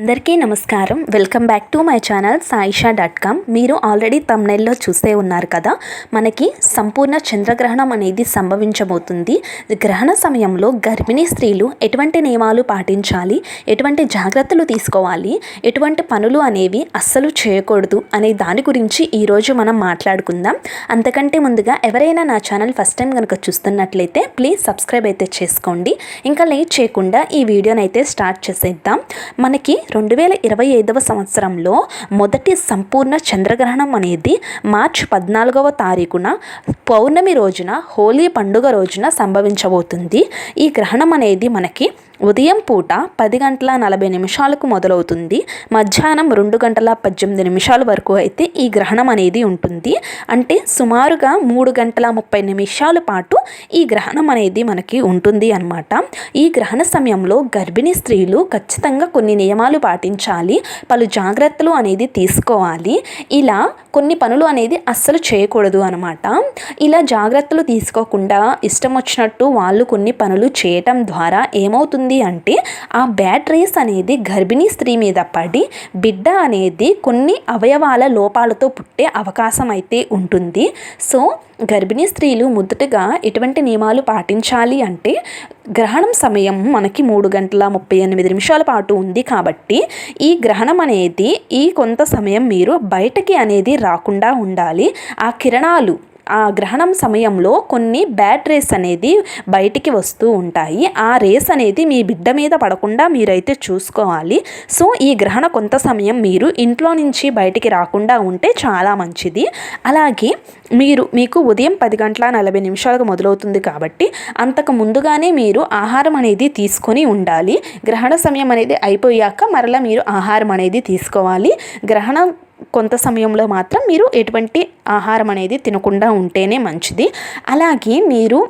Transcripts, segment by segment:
అందరికీ నమస్కారం. Welcome back to my channel Saisha dot com. మీరు ఆల్రెడీ తమ్నెల్లో చూసే ఉన్నారు కదా మనకి సంపూర్ణ చంద్రగ్రహణం అనేది సంభవించబోతుంది. గ్రహణ సమయంలో గర్భిణీ స్త్రీలు ఎటువంటి నియమాలు పాటించాలి? ఎటువంటి జాగ్రత్తలు తీసుకోవాలి? ఎటువంటి పనులు అనేవి అస్సలు చేయకూడదు అనే దాని గురించి ఈరోజు మనం మాట్లాడుకుందాం. అంతకంటే ముందుగా ఎవరైనా నా ఛానల్ ఫస్ట్ టైం కనుక చూస్తున్నట్లయితే ప్లీజ్ సబ్స్క్రైబ్ అయితే చేసుకోండి. ఇంకా లేట్ చేయకుండా ఈ వీడియోని అయితే స్టార్ట్ చేసేద్దాం. మనకి రెండు వేల ఇరవై ఐదవ సంవత్సరంలో మొదటి సంపూర్ణ చంద్రగ్రహణం అనేది మార్చి పద్నాలుగవ తారీఖున పౌర్ణమి రోజున హోలీ పండుగ రోజున సంభవించబోతుంది. ఈ గ్రహణం అనేది మనకి ఉదయం పూట పది గంటల నలభై నిమిషాలకు మొదలవుతుంది. మధ్యాహ్నం రెండు గంటల పద్దెనిమిది నిమిషాల వరకు అయితే ఈ గ్రహణం అనేది ఉంటుంది. అంటే సుమారుగా మూడు గంటల ముప్పై నిమిషాల పాటు ఈ గ్రహణం అనేది మనకి ఉంటుంది అనమాట ఈ గ్రహణ సమయంలో గర్భిణీ స్త్రీలు ఖచ్చితంగా కొన్ని నియమాలు పాటించాలి. పలు జాగ్రత్తలు అనేది తీసుకోవాలి. ఇలా కొన్ని పనులు అనేది అస్సలు చేయకూడదు అనమాట ఇలా జాగ్రత్తలు తీసుకోకుండా ఇష్టం వచ్చినట్టు వాళ్ళు కొన్ని పనులు చేయటం ద్వారా ఏమవుతుంది? అంటే ఆ బ్యాడ్ రేస్ అనేది గర్భిణీ స్త్రీ మీద పడి బిడ్డ అనేది కొన్ని అవయవాల లోపాలతో పుట్టే అవకాశం అయితే ఉంటుంది. సో గర్భిణీ స్త్రీలు మొదటగా ఎటువంటి నియమాలు పాటించాలి అంటే గ్రహణం సమయం మనకి మూడు గంటల ముప్పై ఎనిమిది నిమిషాల పాటు ఉంది కాబట్టి ఈ గ్రహణం అనేది ఈ కొంత సమయం మీరు బయటకి అనేది రాకుండా ఉండాలి. ఆ కిరణాలు ఆ గ్రహణం సమయంలో కొన్ని బ్యాడ్ రేస్ అనేది బయటికి వస్తూ ఉంటాయి. ఆ రేస్ అనేది మీ బిడ్డ మీద పడకుండా మీరైతే చూసుకోవాలి. సో ఈ గ్రహణ కొంత సమయం మీరు ఇంట్లో నుంచి బయటికి రాకుండా ఉంటే చాలా మంచిది. అలాగే మీరు మీకు ఉదయం పది గంటల నలభై నిమిషాలకు మొదలవుతుంది కాబట్టి అంతకు ముందుగానే మీరు ఆహారం అనేది తీసుకొని ఉండాలి. గ్రహణ సమయం అనేది అయిపోయాక మరలా మీరు ఆహారం అనేది తీసుకోవాలి. గ్రహణం కొంత సమయంలో మాత్రం మీరు ఎటువంటి ఆహారం అనేది తినకుండా ఉంటేనే మంచిది. అలాగే మీరు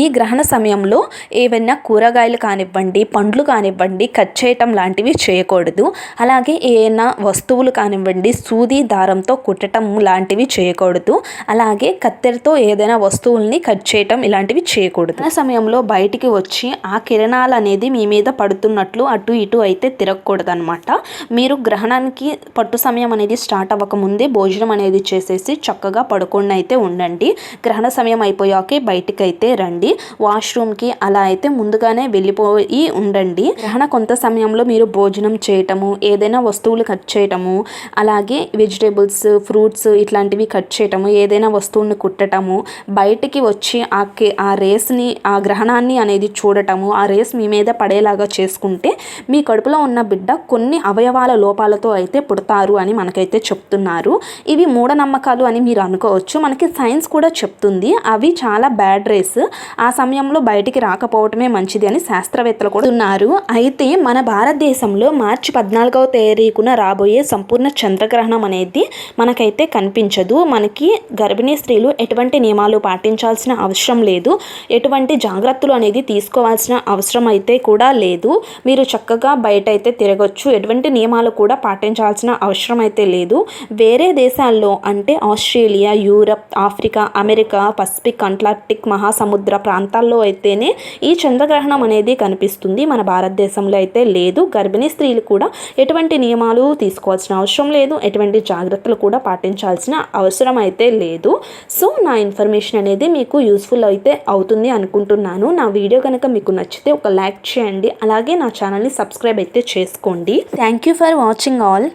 ఈ గ్రహణ సమయంలో ఏవైనా కూరగాయలు కానివ్వండి పండ్లు కానివ్వండి కట్ చేయటం లాంటివి చేయకూడదు. అలాగే ఏమైనా వస్తువులు కానివ్వండి సూది దారంతో కుట్టడం లాంటివి చేయకూడదు. అలాగే కత్తెరతో ఏదైనా వస్తువుల్ని కట్ చేయటం ఇలాంటివి చేయకూడదు. ఆ సమయంలో బయటికి వచ్చి ఆ కిరణాలు అనేది మీ మీద పడుతున్నట్లు అటు ఇటు అయితే తిరగకూడదు అనమాట మీరు గ్రహణానికి పట్టు సమయం అనేది స్టార్ట్ అవ్వకముందే భోజనం అనేది చేసేసి చక్కగా పడుకుండా అయితే ఉండండి. గ్రహణ సమయం అయిపోయాకే బయటికి అయితే రండి. రండి వాష్రూమ్కి అలా అయితే ముందుగానే వెళ్ళిపోయి ఉండండి. గ్రహణ కొంత సమయంలో మీరు భోజనం చేయటము ఏదైనా వస్తువులు కట్ చేయటము అలాగే వెజిటేబుల్స్ ఫ్రూట్స్ ఇట్లాంటివి కట్ చేయటము ఏదైనా వస్తువుని కుట్టటము బయటికి వచ్చి ఆ ఆ రేస్ని ఆ గ్రహణాన్ని అనేది చూడటము ఆ రేస్ మీ మీద పడేలాగా చేసుకుంటే మీ కడుపులో ఉన్న బిడ్డ కొన్ని అవయవాల లోపాలతో అయితే పుడతారు అని మనకైతే చెప్తున్నారు. ఇవి మూఢనమ్మకాలు అని మీరు అనుకోవచ్చు. మనకి సైన్స్ కూడా చెప్తుంది. అవి చాలా బ్యాడ్ రేస్. ఆ సమయంలో బయటికి రాకపోవటమే మంచిది అని శాస్త్రవేత్తలు కూడా ఉన్నారు. అయితే మన భారతదేశంలో మార్చి పద్నాలుగవ తేదీకున రాబోయే సంపూర్ణ చంద్రగ్రహణం అనేది మనకైతే కనిపించదు. మనకి గర్భిణీ స్త్రీలు ఎటువంటి నియమాలు పాటించాల్సిన అవసరం లేదు. ఎటువంటి జాగ్రత్తలు అనేది తీసుకోవాల్సిన అవసరం అయితే కూడా లేదు. మీరు చక్కగా బయట అయితే తిరగచ్చు. ఎటువంటి నియమాలు కూడా పాటించాల్సిన అవసరం అయితే లేదు. వేరే దేశాల్లో అంటే Australia Europe Africa America Pacific Antarctic మహాసముద్ర సముద్ర ప్రాంతాల్లో అయితేనే ఈ చంద్రగ్రహణం అనేది కనిపిస్తుంది. మన భారతదేశంలో అయితే లేదు. గర్భిణీ స్త్రీలు కూడా ఎటువంటి నియమాలు తీసుకోవాల్సిన అవసరం లేదు. ఎటువంటి జాగ్రత్తలు కూడా పాటించాల్సిన అవసరం అయితే లేదు. సో నా ఇన్ఫర్మేషన్ అనేది మీకు యూస్ఫుల్ అయితే అవుతుంది అనుకుంటున్నాను. నా వీడియో కనుక మీకు నచ్చితే ఒక లైక్ చేయండి. అలాగే నా ఛానల్ని సబ్స్క్రైబ్ అయితే చేసుకోండి. Thank you for watching all.